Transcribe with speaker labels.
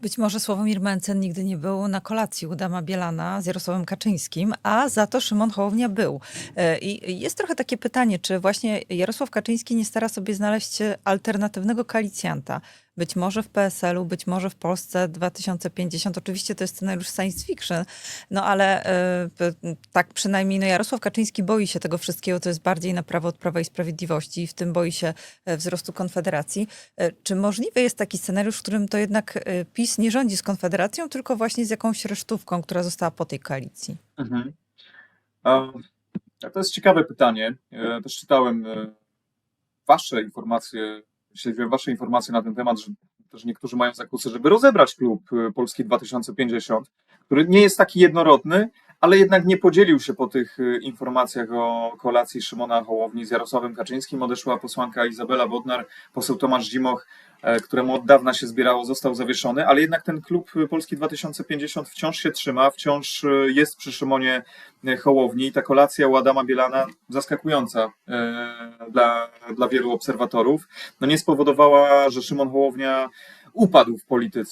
Speaker 1: Być może Sławomir Mencen nigdy nie był na kolacji u Dama Bielana z Jarosławem Kaczyńskim, a za to Szymon Hołownia był. E, I jest trochę takie pytanie, czy właśnie Jarosław Kaczyński nie stara sobie znaleźć alternatywnego koalicjanta? Być może w PSL-u, być może w Polsce 2050. Oczywiście to jest scenariusz science fiction, no ale e, p- tak przynajmniej no Jarosław Kaczyński boi się tego wszystkiego, to jest bardziej na prawo od Prawa i Sprawiedliwości i w tym boi się e, wzrostu Konfederacji. E, Czy możliwy jest taki scenariusz, w którym to jednak e, PiS nie rządzi z Konfederacją, tylko właśnie z jakąś resztówką, która została po tej koalicji?
Speaker 2: Mhm. To jest ciekawe pytanie. Też czytałem wasze informacje, śledziłem wasze informacje na ten temat, że też niektórzy mają zakusy, żeby rozebrać klub e, Polski 2050, który nie jest taki jednorodny, ale jednak nie podzielił się po tych e, informacjach o kolacji Szymona Hołowni z Jarosławem Kaczyńskim. Odeszła posłanka Izabela Bodnar, poseł Tomasz Zimoch, e, któremu od dawna się zbierało, został zawieszony, ale jednak ten klub Polski 2050 wciąż się trzyma, wciąż e, jest przy Szymonie Hołowni. Ta kolacja u Adama Bielana, zaskakująca e, dla, dla wielu obserwatorów, no nie spowodowała, że Szymon Hołownia upadł w polityce.